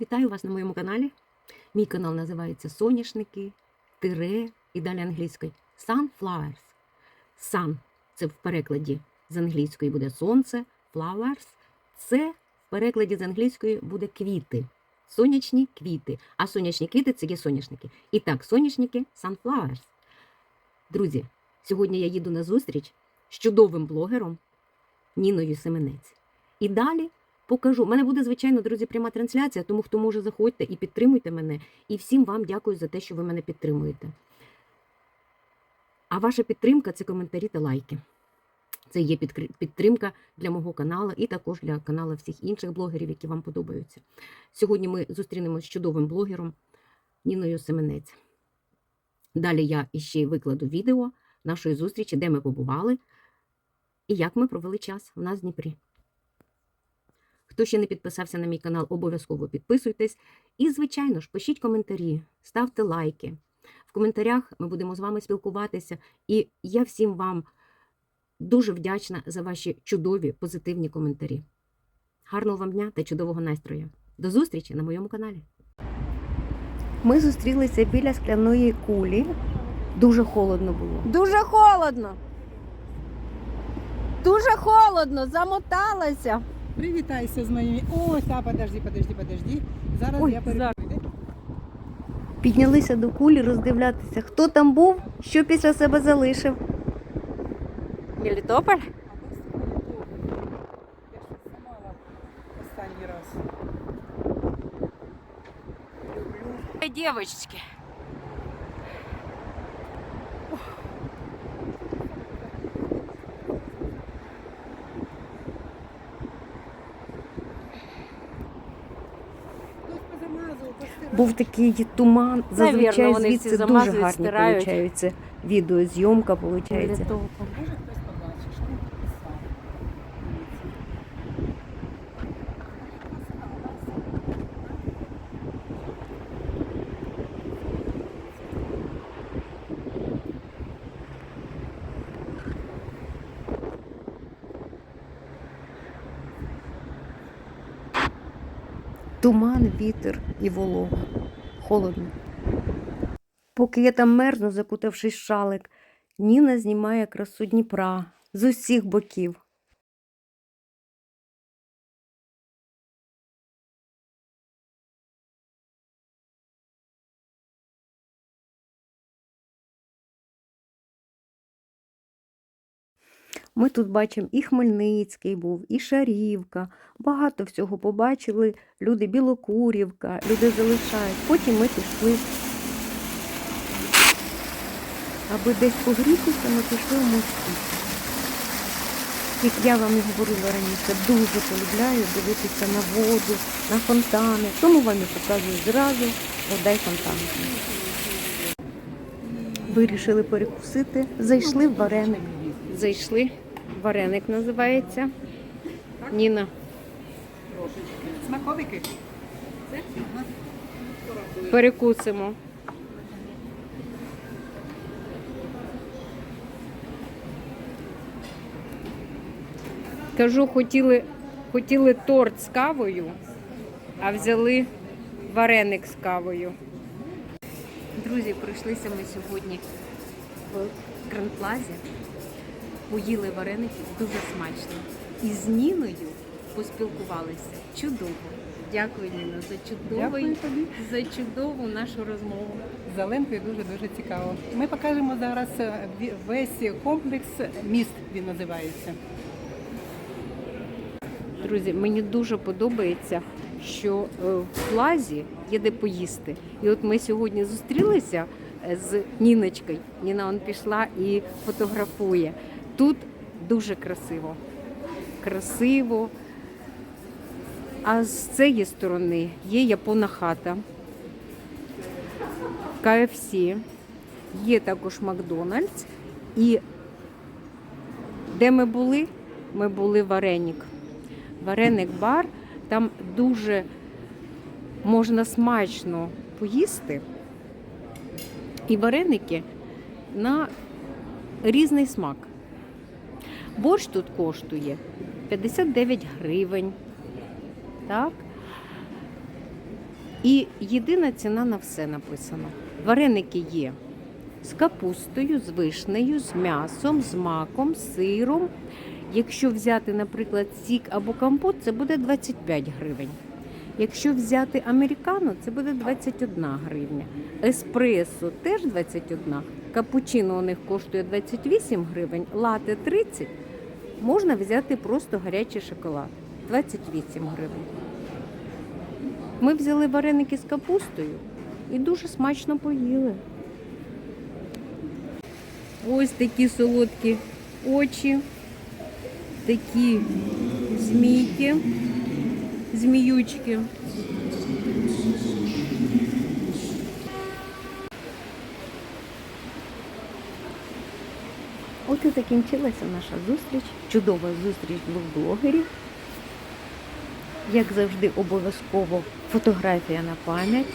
Вітаю вас на моєму каналі. Мій канал називається Соняшники, тире і далі англійською Sunflowers. Sun – це в перекладі з англійської буде сонце, flowers – це в перекладі з англійської буде квіти. Сонячні квіти. А сонячні квіти це є соняшники. І так, соняшники Sunflowers. Друзі, сьогодні я їду на зустріч з чудовим блогером Ніною Семенець. І далі покажу. У мене буде, звичайно, друзі, пряма трансляція, тому хто може, заходьте і підтримуйте мене. І всім вам дякую за те, що ви мене підтримуєте. А ваша підтримка це коментарі та лайки. Це є підтримка для мого каналу і також для каналу всіх інших блогерів, які вам подобаються. Сьогодні ми зустрінемося з чудовим блогером Ніною Семенець. Далі я іще викладу відео нашої зустрічі, де ми побували і як ми провели час в нас в Дніпрі. Хто ще не підписався на мій канал, обов'язково підписуйтесь. І, звичайно ж, пишіть коментарі, ставте лайки. В коментарях ми будемо з вами спілкуватися. І я всім вам дуже вдячна за ваші чудові позитивні коментарі. Гарного вам дня та чудового настрою. До зустрічі на моєму каналі. Ми зустрілися біля скляної кулі. Дуже холодно було. Дуже холодно. Дуже холодно, замоталася. Привітайся з моїми. Ось, а подожди, подожди, подожди. Зараз Ой, я перейду. Піднялися до кулі роздивлятися, хто там був, що після себе залишив. Мелітополь? Я щось знімала останній раз. Люблю. Девочки. Був такий туман, зазвичай Навірно, вони всі звідси дуже замазують, гарні стирають. получаються відеозйомка, виходить. Хтось побачиш, ну писав. Туман, вітер і волога. Холодно. Поки я там мерзну, закутавшись шалик, Ніна знімає красу Дніпра з усіх боків. Ми тут бачимо і Хмельницький був, і Шарівка. Багато всього побачили. Люди Білокурівка, люди залишають. Потім ми пішли. Аби десь погрітися, ми пішли в мості. Як я вам і говорила раніше, дуже полюбляю дивитися на воду, на фонтани. Тому вам і показую зразу вода й фонтани. Вирішили перекусити, зайшли в вареник. Зайшли, вареник називається. Ніна. Смаковики? Перекусимо. Кажу, хотіли, хотіли торт з кавою, а взяли вареник з кавою. Друзі, прийшлися ми сьогодні в Гранд-Плазі, поїли вареники дуже смачно. І з Ніною поспілкувалися. Чудово. Дякую, Ніно, за чудовий, Дякую тобі. за чудову нашу розмову. З Оленкою дуже-дуже цікаво. Ми покажемо зараз е, весь комплекс міст, він називається. Друзі, мені дуже подобається, що е, в плазі є де поїсти. І от ми сьогодні зустрілися е, з Ніночкою. Ніна он пішла і фотографує. Тут дуже красиво. Красиво. А з цієї сторони є япона хата, КФС, є також Макдональдс. І де ми були? Ми були. Вареник бар, там дуже можна смачно поїсти. І вареники на різний смак. Борщ тут коштує 59 гривень. Так? І єдина ціна на все написано. Вареники є з капустою, з вишнею, з м'ясом, з маком, з сиром. Якщо взяти, наприклад, сік або компот, це буде 25 гривень. Якщо взяти американо, це буде 21 гривня. Еспресо теж 21. Капучино у них коштує 28 гривень, лате 30. Можна взяти просто гарячий шоколад 28 гривень. Ми взяли вареники з капустою і дуже смачно поїли. Ось такі солодкі очі, такі змійки, зміючки. От і закінчилася наша зустріч. Чудова зустріч двох блогерів. Як завжди, обов'язково фотографія на пам'ять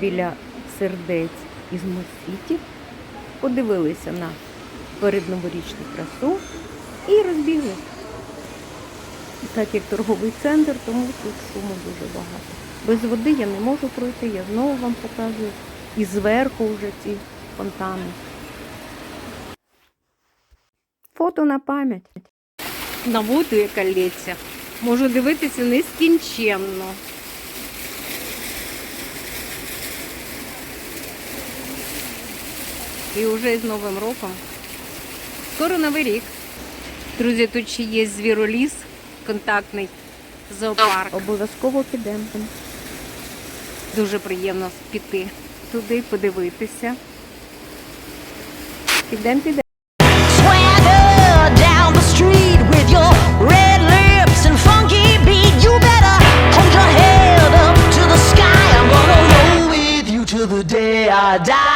біля сердець із Мосіті. Подивилися на передноворічну красу і розбігли. Так як торговий центр, тому тут шуму дуже багато. Без води я не можу пройти, я знову вам показую. І зверху вже ці фонтани. Фото на пам'ять. На воду, яка лється. Можу дивитися нескінченно. І вже з Новим роком. Скоро Новий рік. Друзі, тут ще є звіроліс, контактний зоопарк. Обов'язково підемо. Дуже приємно піти туди, подивитися. Підемо, підемо. Uh, Die.